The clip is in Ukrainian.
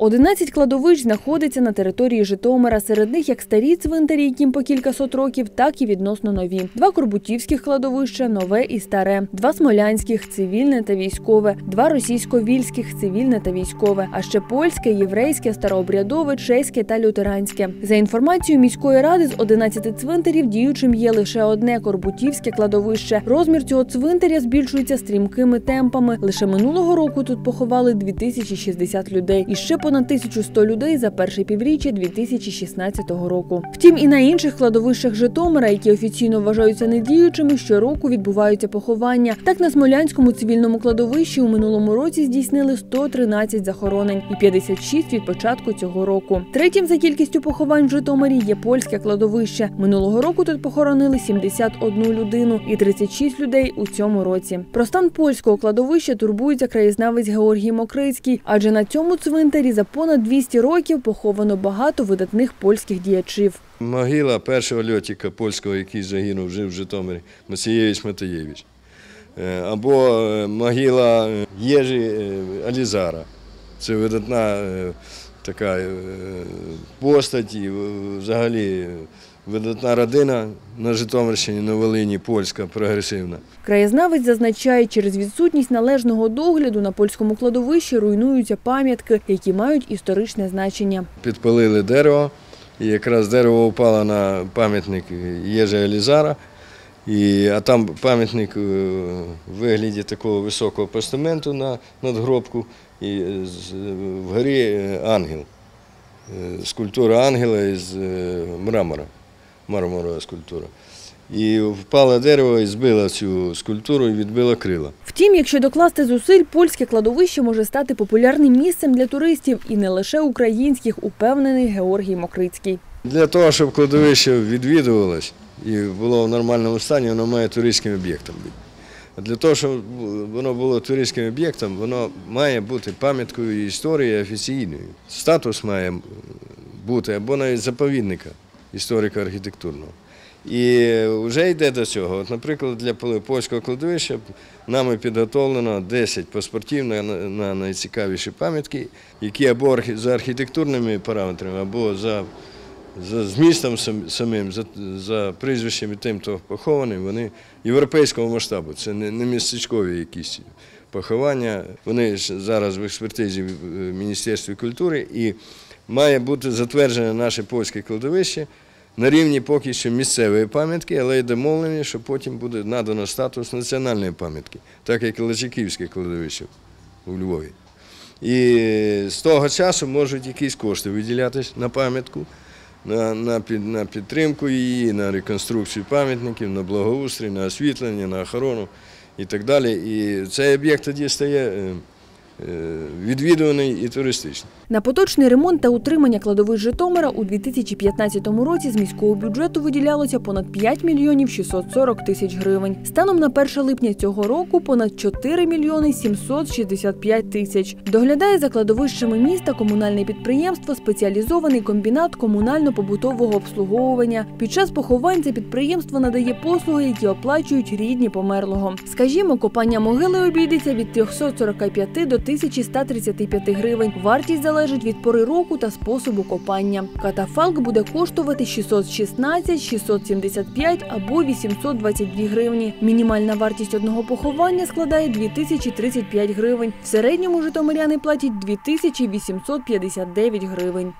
11 кладовищ знаходиться на території Житомира. Серед них як старі цвинтарі, яким по кількасот років, так і відносно нові. Два Корбутівських кладовища, нове і старе, два смолянських, цивільне та військове, два російсько-вільських, цивільне та військове, а ще польське, єврейське, старообрядове, чеське та лютеранське. За інформацією міської ради, з 11 цвинтарів діючим є лише одне Корбутівське кладовище. Розмір цього цвинтаря збільшується стрімкими темпами. Лише минулого року тут поховали 2060 людей і ще понад 1100 людей за перше півріччя 2016 року. Втім, і на інших кладовищах Житомира, які офіційно вважаються недіючими, щороку відбуваються поховання. Так на Смолянському цивільному кладовищі у минулому році здійснили 113 захоронень і 56 від початку цього року. Третім за кількістю поховань в Житомирі є польське кладовище. Минулого року тут похоронили 71 людину і 36 людей у цьому році. Про стан польського кладовища турбується краєзнавець Георгій Мокрицький, адже на цьому цвинтарі за понад 200 років поховано багато видатних польських діячів. Могила першого льотика польського, який загинув, жив в Житомирі, Масієвич Матеєвич. Е, Або е, могила е, Єжі Алізара. Це видатна така е, постать і е, взагалі е, видатна родина на Житомирщині, на Волині, польська, прогресивна. Краєзнавець зазначає, через відсутність належного догляду на польському кладовищі руйнуються пам'ятки, які мають історичне значення. Підпалили дерево, і якраз дерево впало на пам'ятник Єжа Елізара. І, а там пам'ятник в вигляді такого високого постаменту на надгробку, і вгорі е, ангел. Е, Скульптура ангела із е, мрамора, мармурова скульптура. І впало дерево і збило цю скульптуру і відбило крила. Втім, якщо докласти зусиль, польське кладовище може стати популярним місцем для туристів і не лише українських, упевнений Георгій Мокрицький. Для того, щоб кладовище відвідувалось і було в нормальному стані, воно має туристським об'єктом бути. Для того, щоб воно було туристським об'єктом, воно має бути пам'яткою історії офіційною. Статус має бути або навіть заповідника історико-архітектурного. І вже йде до цього. От, наприклад, для польського кладовища нами підготовлено 10 паспортів на, на найцікавіші пам'ятки, які або за архітектурними параметрами, або за за змістом сам- самим, за, за прізвищем і тим, хто похований, вони європейського масштабу. Це не, не містечкові якісь поховання. Вони зараз в експертизі в Міністерстві культури і має бути затверджене наше польське кладовище на рівні поки що місцевої пам'ятки, але й домовлені, що потім буде надано статус національної пам'ятки, так як і Личаківське кладовище у Львові. І з того часу можуть якісь кошти виділятися на пам'ятку, на, на, на підтримку її, на реконструкцію пам'ятників, на благоустрій, на освітлення, на охорону і так далі. І цей об'єкт тоді стає е, відвідуваний і туристичний. На поточний ремонт та утримання кладовищ Житомира у 2015 році з міського бюджету виділялося понад 5 мільйонів 640 тисяч гривень. Станом на 1 липня цього року понад 4 мільйони 765 тисяч. Доглядає за кладовищами міста комунальне підприємство спеціалізований комбінат комунально-побутового обслуговування. Під час поховань це підприємство надає послуги, які оплачують рідні померлого. Скажімо, копання могили обійдеться від 345 до 1135 гривень. Вартість залежить від пори року та способу копання. Катафалк буде коштувати 616, 675 або 822 гривні. Мінімальна вартість одного поховання складає 2035 гривень. В середньому житомиряни платять 2859 гривень.